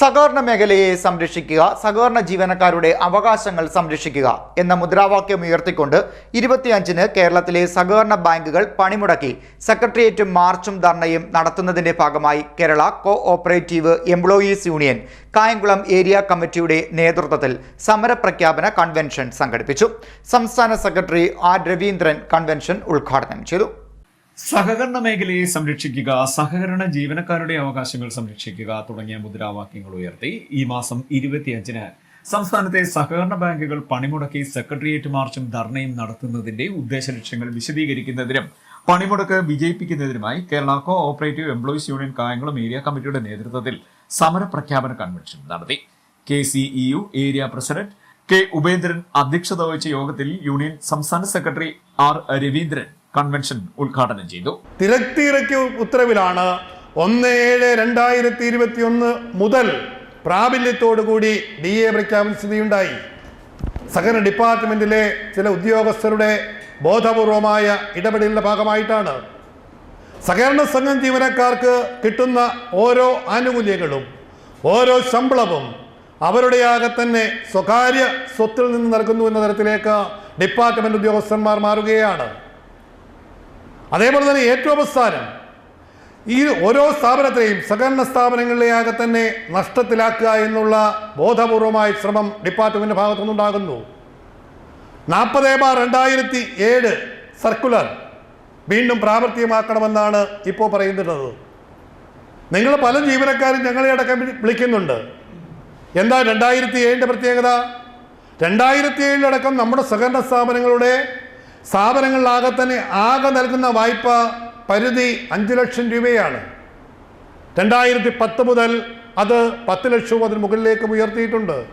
സഹകരണ മേഖലയെ സംരക്ഷിക്കുക സഹകരണ ജീവനക്കാരുടെ അവകാശങ്ങൾ സംരക്ഷിക്കുക എന്ന മുദ്രാവാക്യം ഉയർത്തിക്കൊണ്ട് ഇരുപത്തിയഞ്ചിന് കേരളത്തിലെ സഹകരണ ബാങ്കുകൾ പണിമുടക്കി സെക്രട്ടേറിയറ്റും മാർച്ചും ധർണയും നടത്തുന്നതിന്റെ ഭാഗമായി Kerala cooperative employees union Kayamkulam area കമ്മിറ്റിയുടെ നേതൃത്വത്തിൽ സമരപ്രഖ്യാപന കൺവെൻഷൻ സംഘടിപ്പിച്ചു. സംസ്ഥാന സെക്രട്ടറി ആർ രവീന്ദ്രൻ കൺവെൻഷൻ ഉദ്ഘാടനം ചെയ്തു. സഹകരണ മേഖലയെ സംരക്ഷിക്കുക സഹകരണ ജീവനക്കാരുടെ അവകാശങ്ങൾ സംരക്ഷിക്കുക തുടങ്ങിയ മുദ്രാവാക്യങ്ങൾ ഉയർത്തി ഈ മാസം ഇരുപത്തിയഞ്ചിന് സംസ്ഥാനത്തെ സഹകരണ ബാങ്കുകൾ പണിമുടക്കി സെക്രട്ടേറിയറ്റ് മാർച്ചും ധർണയും നടത്തുന്നതിന്റെ ഉദ്ദേശ ലക്ഷ്യങ്ങൾ വിശദീകരിക്കുന്നതിനും പണിമുടക്ക് വിജയിപ്പിക്കുന്നതിനുമായി Kerala cooperative employees union Kayamkulam area കമ്മിറ്റിയുടെ നേതൃത്വത്തിൽ സമര പ്രഖ്യാപന കൺവെൻഷൻ നടത്തി. K C E U area president K Upendran അധ്യക്ഷത വഹിച്ച യോഗത്തിൽ യൂണിയൻ സംസ്ഥാന സെക്രട്ടറി ആർ രവീന്ദ്രൻ കൺവെൻഷൻ ഉദ്ഘാടനം ചെയ്തു. തിരക്തിരക്കി ഉത്തരവിലാണ് ഒന്ന് ഏഴ് രണ്ടായിരത്തി ഇരുപത്തി ഒന്ന് മുതൽ പ്രാബല്യത്തോടു കൂടി ഡി എ സ്ഥിതിയുണ്ടായി. സഹകരണ ഡിപ്പാർട്ട്മെന്റിലെ ചില ഉദ്യോഗസ്ഥരുടെ ബോധപൂർവമായ ഇടപെടലിന്റെ ഭാഗമായിട്ടാണ്. സഹകരണ സംഘം ജീവനക്കാർക്ക് കിട്ടുന്ന ഓരോ ആനുകൂല്യങ്ങളും ഓരോ ശമ്പളവും അവരുടെയാകെ തന്നെ സ്വകാര്യ സ്വത്തിൽ നിന്ന് നൽകുന്നു എന്ന തരത്തിലേക്ക് ഡിപ്പാർട്ട്മെന്റ് ഉദ്യോഗസ്ഥന്മാർ മാറുകയാണ്. അതേപോലെ തന്നെ ഏറ്റവും അവസാനം ഈ ഓരോ സ്ഥാപനത്തെയും സഹകരണ സ്ഥാപനങ്ങളിലെയാകെ തന്നെ നഷ്ടത്തിലാക്കുക എന്നുള്ള ബോധപൂർവമായ ശ്രമം ഡിപ്പാർട്ട്മെന്റ് ഭാഗത്തുനിന്നുണ്ടാകുന്നു നാൽപ്പത് ബാർ രണ്ടായിരത്തി ഏഴ് സർക്കുലർ വീണ്ടും പ്രാവർത്തികമാക്കണമെന്നാണ് ഇപ്പോൾ പറയുന്നത്. നിങ്ങൾ പല ജീവനക്കാരും ഞങ്ങളെ അടക്കം വിളിക്കുന്നുണ്ട്. എന്താ രണ്ടായിരത്തി ഏഴിന്റെ പ്രത്യേകത? രണ്ടായിരത്തി ഏഴിലടക്കം നമ്മുടെ സഹകരണ സ്ഥാപനങ്ങളുടെ സ്ഥാപനങ്ങളിലാകെ തന്നെ ആകെ നൽകുന്ന വായ്പ പരിധി അഞ്ച് ലക്ഷം രൂപയാണ്. രണ്ടായിരത്തി പത്ത് മുതൽ അത് പത്ത് ലക്ഷവും അതിന് മുകളിലേക്ക് ഉയർത്തിയിട്ടുണ്ട്.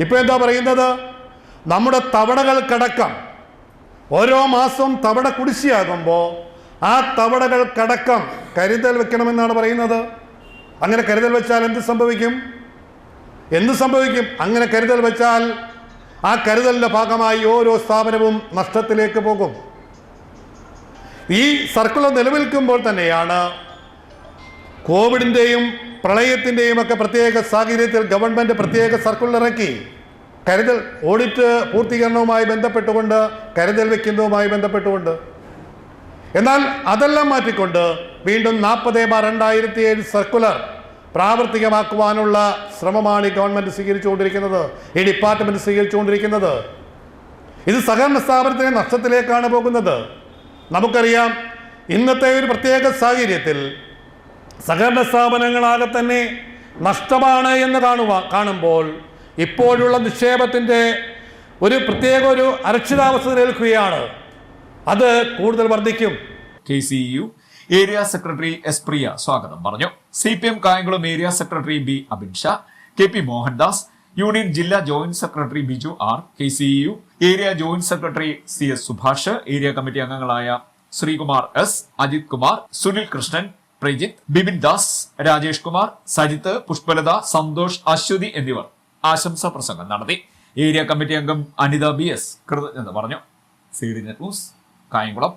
ഇപ്പോൾ എന്താ പറയുന്നത്? നമ്മുടെ തവണകൾക്കടക്കം ഓരോ മാസവും തവണ കുടിശ്ശിയാകുമ്പോൾ ആ തവണകൾക്കടക്കം കരുതൽ വെക്കണമെന്നാണ് പറയുന്നത്. അങ്ങനെ കരുതൽ വെച്ചാൽ എന്ത് സംഭവിക്കും? എന്ത് സംഭവിക്കും? അങ്ങനെ കരുതൽ വെച്ചാൽ ആ കരുതലിന്റെ ഭാഗമായി ഓരോ സ്ഥാപനവും നഷ്ടത്തിലേക്ക് പോകും. ഈ സർക്കുലർ നിലനിൽക്കുമ്പോൾ തന്നെയാണ് കോവിഡിന്റെയും പ്രളയത്തിന്റെയും ഒക്കെ പ്രത്യേക സാഹചര്യത്തിൽ ഗവൺമെന്റ് പ്രത്യേക സർക്കുലർ ഇറക്കി. കരുതൽ ഓഡിറ്റ് പൂർത്തീകരണവുമായി ബന്ധപ്പെട്ടുകൊണ്ട് കരുതൽ വയ്ക്കുന്നതുമായി ബന്ധപ്പെട്ടുകൊണ്ട്. എന്നാൽ അതെല്ലാം മാറ്റിക്കൊണ്ട് വീണ്ടും നാൽപ്പത് ബാർ രണ്ടായിരത്തി ഏഴ് സർക്കുലർ പ്രാവർത്തികമാക്കുവാനുള്ള ശ്രമമാണ് ഈ ഗവൺമെന്റ് സ്വീകരിച്ചുകൊണ്ടിരിക്കുന്നത്. ഈ ഡിപ്പാർട്ട്മെന്റ് സ്വീകരിച്ചുകൊണ്ടിരിക്കുന്നത്. ഇത് സഹകരണ സ്ഥാപനത്തിന് നഷ്ടത്തിലേക്കാണ് പോകുന്നത്. നമുക്കറിയാം ഇന്നത്തെ ഒരു പ്രത്യേക സാഹചര്യത്തിൽ സഹകരണ സ്ഥാപനങ്ങളാകെ തന്നെ നഷ്ടമാണ് എന്ന് കാണുക കാണുമ്പോൾ ഇപ്പോഴുള്ള നിക്ഷേപത്തിന്റെ ഒരു പ്രത്യേക ഒരു അരക്ഷിതാവസ്ഥ നിലനിൽക്കുകയാണ്. അത് കൂടുതൽ വർദ്ധിക്കും. K C U area secretary S Priya സ്വാഗതം പറഞ്ഞു. C P M Kayamkulam area secretary B Abin Shah K P Mohandas union ജില്ലാ joint secretary Biju R K C U area joint secretary C S Subhash area committee അംഗങ്ങളായ Sreekumar S Ajith Kumar Sunil Krishnan Prajith Bipin Das Rajesh Kumar Sajith Pushpalatha Santhosh Aswathy എന്നിവർ ആശംസാ പ്രസംഗം നടത്തി. Area committee അംഗം Anitha B S കൃതജ്ഞത പറഞ്ഞു. C D news Kayamkulam.